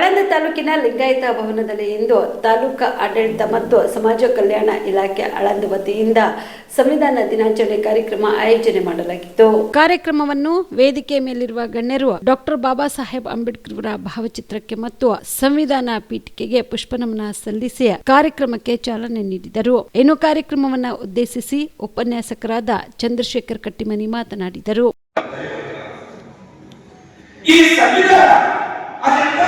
ಆಳಂದ ತಾಲೂಕಿನ ಲಿಂಗಾಯತ ಭವನದಲ್ಲಿ ಇಂದು ತಾಲೂಕು ಆಡಳಿತ ಮತ್ತು ಸಮಾಜ ಕಲ್ಯಾಣ ಇಲಾಖೆ ಆಳಂದ ವತಿಯಿಂದ ಸಂವಿಧಾನ ದಿನಾಚರಣೆ ಕಾರ್ಯಕ್ರಮ ಆಯೋಜನೆ ಮಾಡಲಾಗಿತ್ತು. ಕಾರ್ಯಕ್ರಮವನ್ನು ವೇದಿಕೆ ಮೇಲಿರುವ ಗಣ್ಯರು ಡಾಕ್ಟರ್ ಬಾಬಾ ಸಾಹೇಬ್ ಅಂಬೇಡ್ಕರ್ ಅವರ ಭಾವಚಿತ್ರಕ್ಕೆ ಮತ್ತು ಸಂವಿಧಾನ ಪೀಠಿಕೆಗೆ ಪುಷ್ಪನಮನ ಸಲ್ಲಿಸಿ ಕಾರ್ಯಕ್ರಮಕ್ಕೆ ಚಾಲನೆ ನೀಡಿದರು. ಇನ್ನು ಕಾರ್ಯಕ್ರಮವನ್ನು ಉದ್ದೇಶಿಸಿ ಉಪನ್ಯಾಸಕರಾದ ಚಂದ್ರಶೇಖರ್ ಕಟ್ಟಿಮನಿ ಮಾತನಾಡಿದರು. ಈ ಸಂವಿಧಾನ ಅದೆಲ್ಲ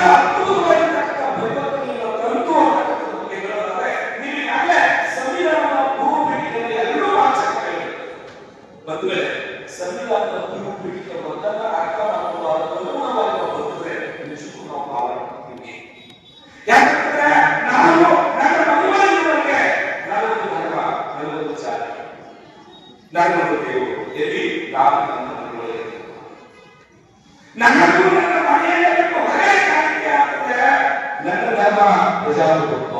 ನನ್ನ ಧರ್ಮ ಪ್ರಜಾಪ್ರಭುತ್ವ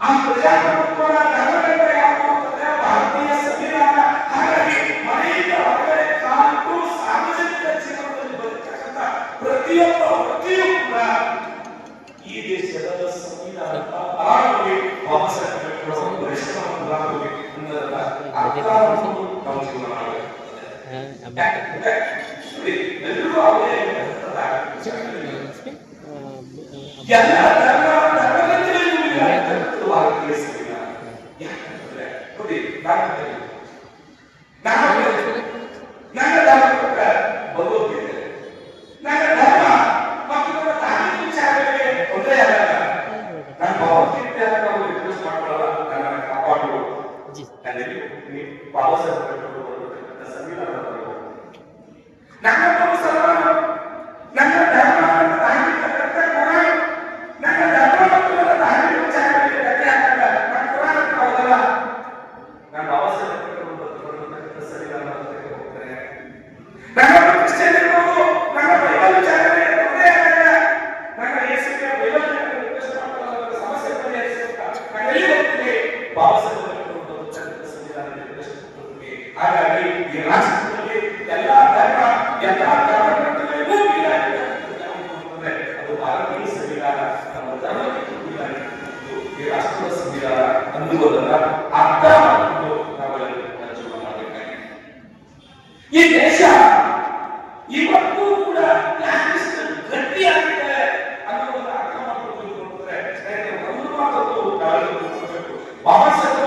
ಆ ಪ್ರಜಾಪ್ರಭುತ್ವದ ಪ್ರತಿಯೊಬ್ಬ ವ್ಯಕ್ತಿಯೂ ಕೂಡ ಈ ದೇಶದ ಸಂವಿಧಾನ ಆಳವಾಗಿ ವಾಪಸ್ ಪರಿಶ್ರಮವಾಗಿ ಅನ್ನೋದನ್ನ ಅರ್ಥ ಮಾಡಿಕೊಂಡು ನಾವು ಜೀವನ ಮಾಡಬೇಕು ನನಗೆ ನೀವು ಬಾಬಾ ಸಾಹೇಬ್ ಅಂಬೇಡ್ಕರ್ ಅವರು ಬರೆದಿರ್ತಕ್ಕಂಥ ಸಂವಿಧಾನ ನನ್ನ ಸರ್ವನು ಮಾಡಿಕೊಂಡು ಮಾಡಬೇಕಾಗಿದೆ ಈ ದೇಶ ಇವತ್ತು ಕೂಡ ಯಾಕಿಷ್ಟು ಗಟ್ಟಿಯಾಗಿದೆ ಅನ್ನೋದನ್ನ ಅರ್ಥ ಅಂತಂದ್ರೆ ಸ್ನೇಹಿತರೆ ಒಂದು ಮಾತಂತೂ ನಾವೆಲ್ಲರೂ. ಬಾಬಾ ಸಾಹೇಬ್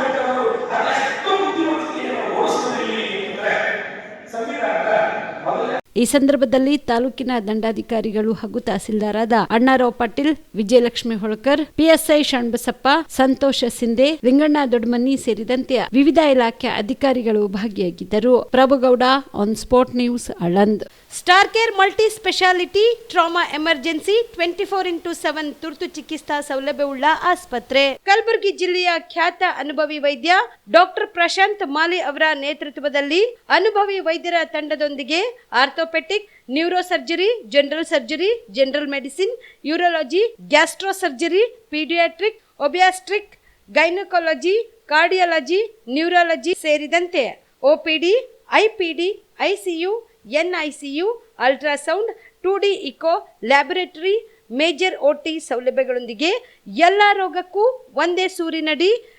ಈ ಸಂದರ್ಭದಲ್ಲಿ ತಾಲೂಕಿನ ದಂಡಾಧಿಕಾರಿಗಳು ಹಾಗೂ ತಹಸೀಲ್ದಾರಾದ ಅಣ್ಣಾರಾವ್ ಪಾಟೀಲ್, ವಿಜಯಲಕ್ಷ್ಮಿ ಹೊಳಕರ್, ಪಿಎಸ್ಐ ಶಣ್ಬಸಪ್ಪ ಸಂತೋಷ ಸಿಂಧೆ, ಲಿಂಗಣ್ಣ ದೊಡ್ಮನಿ ಸೇರಿದಂತೆ ವಿವಿಧ ಇಲಾಖೆ ಅಧಿಕಾರಿಗಳು ಭಾಗಿಯಾಗಿದ್ದರು. Prabhugouda on spot news Aland. Star care multi speciality trauma emergency twenty four into seven ತುರ್ತು ಚಿಕಿತ್ಸಾ ಸೌಲಭ್ಯವುಳ್ಳ ಆಸ್ಪತ್ರೆ. ಕಲಬುರಗಿ ಜಿಲ್ಲೆಯ ಖ್ಯಾತ ಅನುಭವಿ ವೈದ್ಯ ಡಾಕ್ಟರ್ ಪ್ರಶಾಂತ್ ಮಾಲಿ ಅವರ ನೇತೃತ್ವದಲ್ಲಿ ಅನುಭವಿ ವೈದ್ಯರ ತಂಡದೊಂದಿಗೆ orthopedic neuro surgery general surgery general medicine urology gastro surgery pediatric obstetric gynaecology cardiology neurology ಸೇರಿದಂತೆ OPD IPD ICU NICU ultrasound two D echo laboratory major OT ಸೌಲಭ್ಯಗಳೊಂದಿಗೆ ಎಲ್ಲ ರೋಗಕ್ಕೂ ಒಂದೇ ಸೂರಿನಡಿ